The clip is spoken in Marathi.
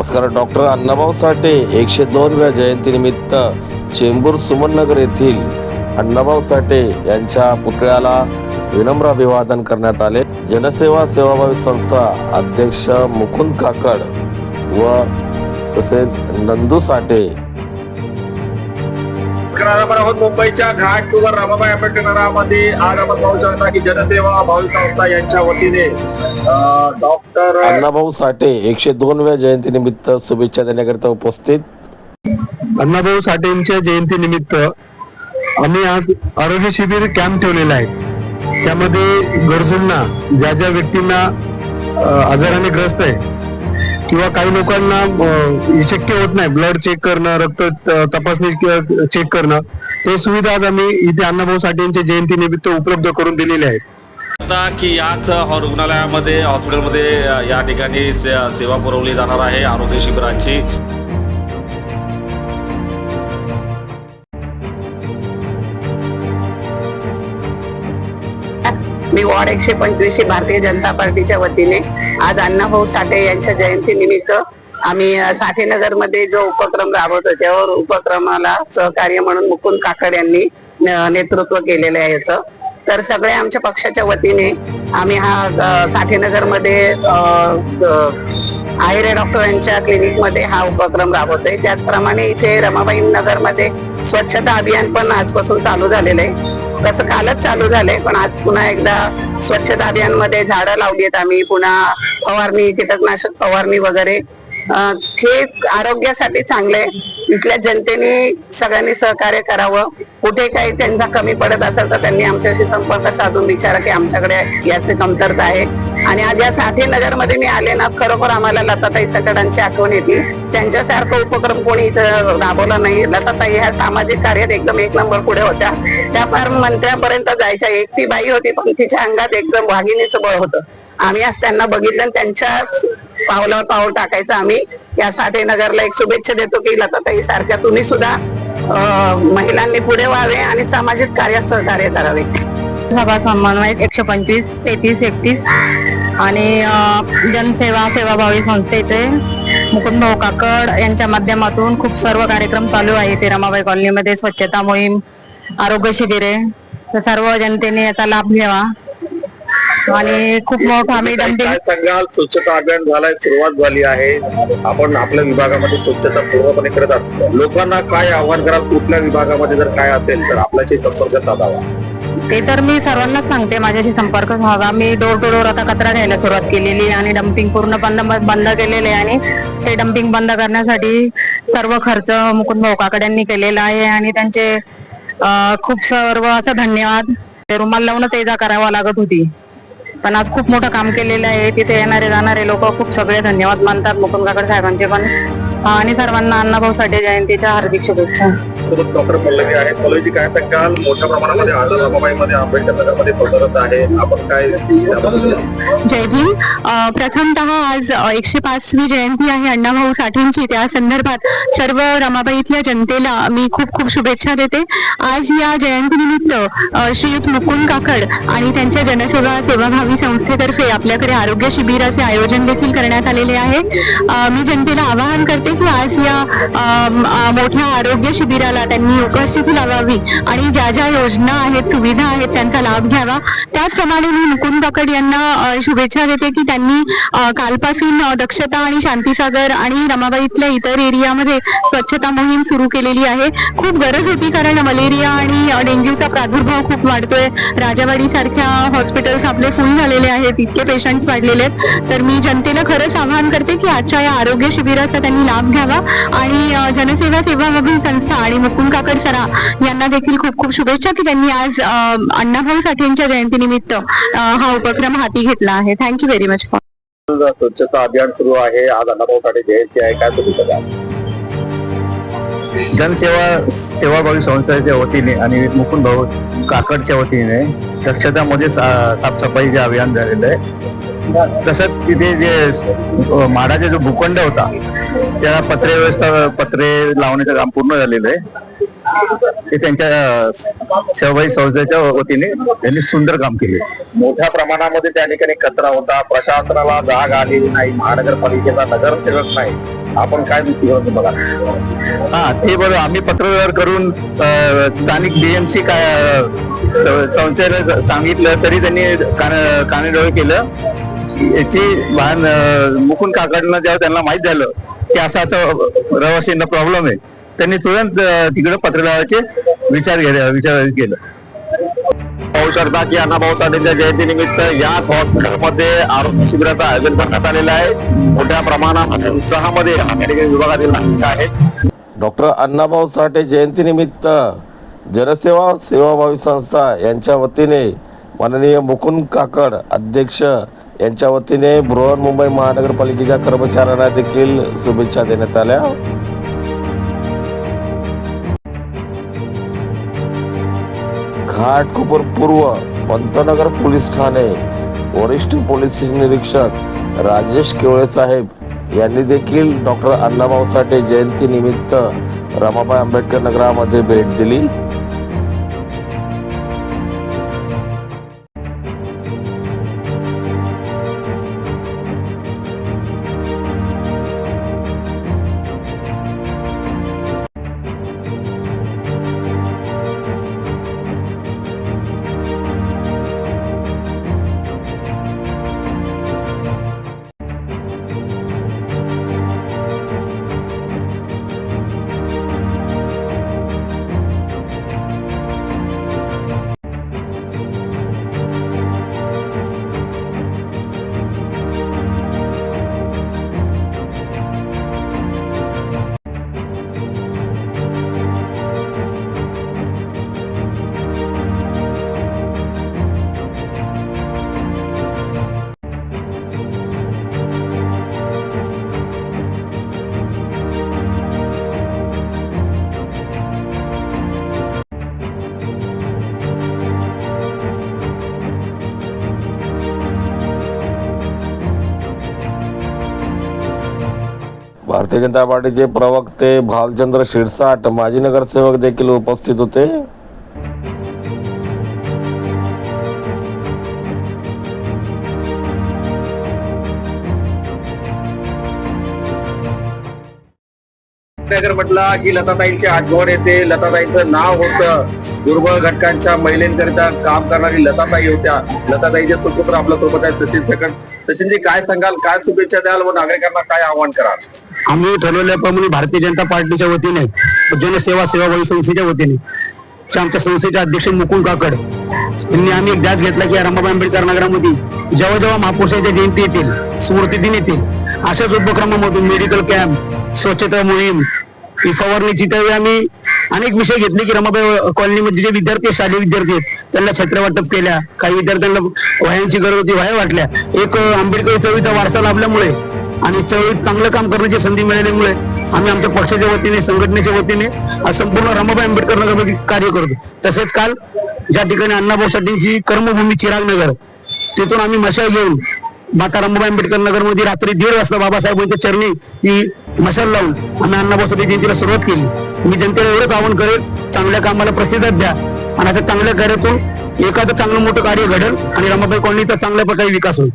नमस्कार डॉक्टर अण्णाभाऊ साठे एकशे दोनव्या जयंतीनिमित्त चेंबूर सुमननगर येथील अण्णाभाऊ साठे यांच्या पुतळ्याला विनम्र अभिवादन करण्यात आले. जनसेवा सेवाभावी संस्था अध्यक्ष मुकुंद काकड व तसेच नंदू साठे. आपण आहोत मुंबईच्या घाट टूवर रमाबाई आंबेडकर नगरामध्ये आज आपण पाहू शकता की जनसेवा भावी संस्था यांच्या वतीने डॉक्टर अण्णाभाऊ साठे एकशे दोनव्या जयंतीनिमित्त शुभेच्छा देण्याकरिता उपस्थित. अण्णाभाऊ साठेंच्या जयंतीनिमित्त आम्ही आज आरोग्य शिबिर कॅम्प ठेवलेला आहे. त्यामध्ये गरजूंना ज्या ज्या व्यक्तींना आजाराने ग्रस्त आहे किंवा काही लोकांना शक्य होत नाही ब्लड चेक करणं रक्त तपासणी चेक करणं ते सुविधा आज आम्ही इथे अण्णाभाऊ साठेंच्या जयंतीनिमित्त उपलब्ध करून दिलेल्या आहेत. आता की याच रुग्णालयामध्ये हॉस्पिटलमध्ये या ठिकाणी से- सेवा पुरवली जाणार आहे आरोग्य शिबिराची. मी वॉर्ड एकशे पंचवीसशे भारतीय जनता पार्टीच्या वतीने आज अण्णाभाऊ साठे यांच्या जयंती निमित्त आम्ही साठेनगरमध्ये जो उपक्रम राबवतो त्यावर उपक्रमाला सहकार्य म्हणून मुकुंद काकड यांनी नेतृत्व केलेलं आहे याचं. तर सगळ्या आमच्या पक्षाच्या वतीने आम्ही हा अ, साठेनगरमध्ये आहिरे डॉक्टरांच्या क्लिनिकमध्ये हा उपक्रम राबवतोय. त्याचप्रमाणे इथे रमाबाई नगरमध्ये स्वच्छता अभियान पण आजपासून चालू झालेलं आहे. तसं कालच चालू झालंय पण आज पुन्हा एकदा स्वच्छता अभियानमध्ये झाडं लावली आहेत आम्ही. पुन्हा फवारणी कीटकनाशक फवारणी वगैरे हे आरोग्यासाठी चांगलं आहे. इथल्या जनतेने सगळ्यांनी सहकार्य करावं. कुठे काही त्यांचा कमी पडत असेल तर त्यांनी आमच्याशी संपर्क साधून विचारा की आमच्याकडे याचे कमतरता आहे. आणि आज या साठे नगरमध्ये मी आले ना खरोखर आम्हाला लताताई सकडांची आठवण येते. त्यांच्यासारखा उपक्रम कोणी इथं राबवला नाही. लताताई ह्या सामाजिक कार्यात एकदम एक नंबर पुढे होत्या. त्या फार मंत्र्यापर्यंत जायच्या. एक ती बाई होती पण तिच्या अंगात एकदम वाघिणीचं बळ होतं. आम्ही आज त्यांना बघितलं आणि त्यांच्याच पावलावर पाऊल टाकायचं. आम्ही या साठे नगरला एक शुभेच्छा देतो की लताताई सारख्या तुम्ही सुद्धा महिलांनी पुढे व्हावे आणि सामाजिक कार्यात सहकार्य करावे. सभा समन्वय एकशे पंचवीस तेहतीस एकतीस आणि जनसेवा सेवाभावी संस्थेचे मुकुंद भाऊ काकड यांच्या माध्यमातून खूप सर्व कार्यक्रम चालू आहे. ते रमाबाई कॉलनीमध्ये स्वच्छता मोहीम आरोग्य शिबिरे तर सर्व जनतेने याचा लाभ घ्यावा. आणि खूप मोठं आम्ही काय डम्पिंग सांगाल? स्वच्छता अभियान झालाय सुरुवात झाली आहे. आपण आपल्या विभागामध्ये स्वच्छता पूर्णपणे करत आहात. लोकांना काय आव्हान कराल? कुठल्या विभागामध्ये जर काय असेल तर आपल्याशी संपर्क साधावा. ते तर मी सर्वांनाच सांगते माझ्याशी संपर्क व्हावा मी डोर टू डोर आता कचरा घ्यायला सुरुवात केलेली आहे आणि डम्पिंग पूर्ण बंद बंद केलेले आहे आणि ते डम्पिंग बंद करण्यासाठी सर्व खर्च मुकुंद भाऊ काकड्यांनी केलेला आहे आणि त्यांचे अं, खूप सर्व असं धन्यवाद. ते रुमाल लावूनच ये जा करावा लागत होती. पण आज खूप मोठं काम केलेलं आहे. तिथे येणारे जाणारे लोक खूप सगळे धन्यवाद मानतात. मुकुंद काकड साहेबांचे पण. आणि सर्वांना अण्णाभाऊ साठे जयंतीच्या हार्दिक शुभेच्छा. सोबत डॉक्टर पल्लवी आहेत. पल्लवीजी काय सांगाल मोठ्या प्रमाणामध्ये आळंदीबाबाईमध्ये आंबेडकर नगरमध्ये पसरत आहे. आपण काय जय भीम. प्रथमतः आज एकशे पाचवी जयंती आहे अण्णाभाऊ साठेंची त्या संदर्भात सर्व रमाबाईतल्या जनतेला मी खूप खूप शुभेच्छा देते. आज या जयंतीनिमित्त श्रीयुत मुकुंद काकड आणि त्यांच्या जनसेवा सेवाभावी संस्थेतर्फे आपल्याकडे आरोग्य शिबिराचे आयोजन देखील करण्यात आलेले आहे. मी जनतेला आवाहन करते की आज या मोठ्या आरोग्य शिबिराला त्यांनी उपस्थिती लावावी आणि ज्या ज्या योजना आहेत सुविधा आहेत त्यांचा लाभ घ्यावा. त्याचप्रमाणे मी मुकुंद कड यांना शुभेच्छा देते की त्यांनी कालपासून दक्षता आणि शांतीसागर आणि रमाबाईतल्या इतर एरियामध्ये स्वच्छता मोहीम सुरू केलेली आहे. खूप गरज होती कारण मलेरिया आणि डेंग्यूचा प्रादुर्भाव खूप वाढतोय. राजावाडी सारख्या हॉस्पिटल्स आपले फुल झालेले आहेत इतके पेशंट्स वाढलेले आहेत. तर मी जनतेला खरंच आवाहन करते की आजच्या या आरोग्य शिबिराचा त्यांनी लाभ घ्यावा आणि जनसेवा सेवा संस्था आणि मुकुंद काकड सरा यांना देखील खूप खूप शुभेच्छा की त्यांनी आज अण्णाभाऊ साठेंच्या जयंतीनिमित्त हा उपक्रम हाती घेतला आहे. थँक्यू व्हेरी मच स्वच्छता अभियान सुरू आहे. आज अण्णाभाऊ साठे जयंती आहे. काय तुम्ही जनसेवा सेवाभावी संस्थेच्या वतीने आणि मुकुंद भाऊ काकडच्या वतीने दक्षतामध्ये सा- साफसफाईचे अभियान झालेलं आहे. तसंच तिथे जे माडाचा जो भूखंड होता त्या पत्रे व्यवस्था पत्रे लावण्याचं काम पूर्ण झालेलं आहे. ते त्यांच्या सेवाभावी संस्थेच्या वतीने त्यांनी सुंदर काम केले. मोठ्या प्रमाणामध्ये त्या ठिकाणी कचरा होता. प्रशासनाला जाग आलेली नाही. महानगरपालिकेचा नगरसेवक नाही. आपण काय बघा हा ते बरोबर आम्ही पत्रव्यवहार करून स्थानिक डीएमसी काय संस्थेला सांगितलं तरी त्यांनी कान कानेडोळे केलं. याची अं, मुकुंद काकडनं जेव्हा त्यांना माहीत झालं की असं असं रहिवासींना प्रॉब्लेम आहे त्यांनी तुरंत तिकडे पत्र लावायचे विचार विचार केलं. पाहू शकता की अण्णाभाऊ साठेंच्या जयंतीनिमित्त याच हॉस्पिटलमध्ये आरोग्य शिबिराचं आयोजन करण्यात आलेलं आहे. मोठ्या प्रमाणामध्ये उत्साहामध्ये ठिकाणी विभागातील नागरिक आहेत. डॉक्टर अण्णाभाऊ साठे जयंतीनिमित्त जनसेवा सेवाभावी संस्था यांच्या वतीने माननीय मुकुंद काकड अध्यक्ष यांच्या वतीने बृहन्मुंबई महानगरपालिकेच्या कर्मचाऱ्यांना देखील शुभेच्छा देण्यात आल्या. घाटकोपर पूर्व पंतनगर पोलीस ठाणे वरिष्ठ पोलीस निरीक्षक राजेश केवळे साहेब यांनी देखील डॉक्टर अण्णाभाऊ साठे जयंती निमित्त रमाबाई आंबेडकर नगरामध्ये भेट दिली. भारतीय जनता पार्टीचे प्रवक्ते भालचंद्र शिरसाट माजी नगरसेवक देखील उपस्थित होते. नगर म्हटला की लताताईंची आठवण येते. लताताईंचं नाव होतं दुर्बळ घटकांच्या महिलेकरिता काम करणारी लताताई होत्या. लताताईचे सुपुत्र आपल्यासोबत आहेत सचिन सकट सचिनजी काय सांगाल? काय शुभेच्छा द्याल व नागरिकांना काय आवाहन कराल? आम्ही ठरवल्याप्रमाणे भारतीय जनता पार्टीच्या वतीने जनसेवा सेवाभावी संस्थेच्या वतीने आमच्या संस्थेचे अध्यक्ष मुकुल काकड यांनी आम्ही एक ध्यास घेतला की या रमाबाई आंबेडकर नगरामध्ये जेव्हा जेव्हा महापुरुषांच्या जयंती येतील स्मृती दिन येतील. अशाच उपक्रमामधून मेडिकल कॅम्प स्वच्छता मोहीम ही फवारणीची त्यावेळी आम्ही अनेक विषय घेतले की रमाबाई कॉलनीमध्ये जे विद्यार्थी शालेय विद्यार्थी आहेत त्यांना छत्र वाटप केल्या काही विद्यार्थ्यांना वह्यांची गरज होती वह्या वाटल्या. एक आंबेडकर चवीचा वारसा लाभल्यामुळे आणि चळवळीत चांगलं काम करण्याची संधी मिळाल्यामुळे आम्ही आमच्या पक्षाच्या वतीने संघटनेच्या वतीने संपूर्ण रमाबाई आंबेडकर नगरमध्ये कार्य करतो. तसेच काल ज्या ठिकाणी अण्णाभाऊ साठेंची कर्मभूमी चिराग नगर तिथून आम्ही मशाल घेऊन माता रमाबाई आंबेडकर नगरमध्ये रात्री दीड वाजता बाबासाहेबांच्या चरणी ही मशाल लावून आम्ही अण्णाभाऊ साठे जयंतीला सुरुवात केली. मी जनतेला एवढंच आवाहन करेल चांगल्या कामाला प्रतिसाद द्या आणि असं चांगल्या कार्यातून एखादं चांगलं मोठं कार्य घडेल आणि रमाबाई कॉलनीचा चांगल्या प्रकारे विकास होईल.